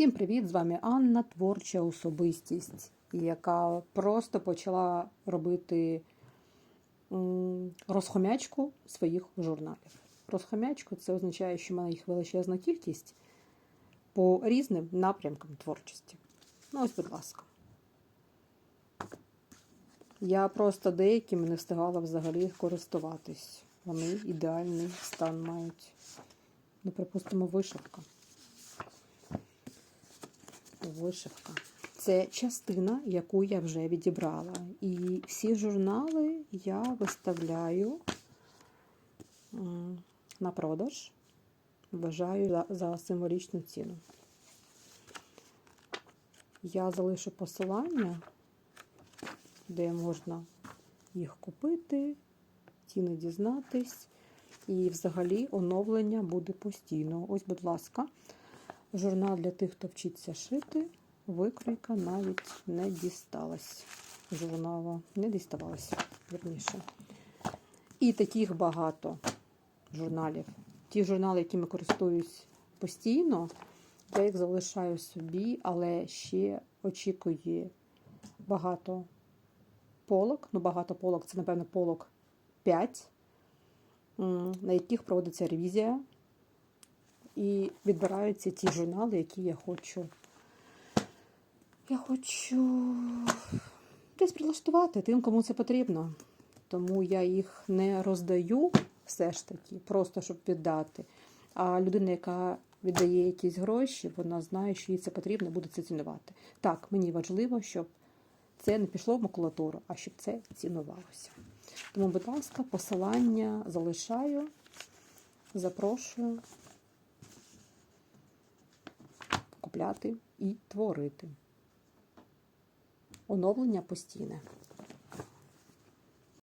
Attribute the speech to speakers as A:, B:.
A: Всім привіт! З вами Анна, творча особистість, яка просто почала робити розхомячку своїх журналів. Розхомячку це означає, що в мене їх величезна кількість по різним напрямкам творчості. Ну, ось, будь ласка. Я просто деякими не встигала взагалі користуватись. Вони ідеальний стан мають. Ну, припустимо, вишивка. Вишивка. Це частина, яку я вже відібрала. І всі журнали я виставляю на продаж. Вважаю за, символічну ціну. Я залишу посилання, де можна їх купити, ціни дізнатись. І взагалі оновлення буде постійно. Ось, будь ласка. Журнал для тих, хто вчиться шити. Викройка навіть не дісталась. Журнала не діставалася, верніше. І таких багато журналів. Ті журнали, якими користуюсь постійно, я їх залишаю собі, але ще очікує багато полок. Ну, багато полок це, напевно, полок 5, на яких проводиться ревізія. І відбираються ті журнали, які я хочу. Я хочу десь прилаштувати тим, кому це потрібно. Тому я їх не роздаю все ж таки, просто щоб віддати. А людина, яка віддає якісь гроші, вона знає, що їй це потрібно, буде це цінувати. Так, мені важливо, щоб це не пішло в макулатуру, а щоб це цінувалося. Тому, будь ласка, посилання залишаю, запрошую. Купляти і творити. Оновлення постійне.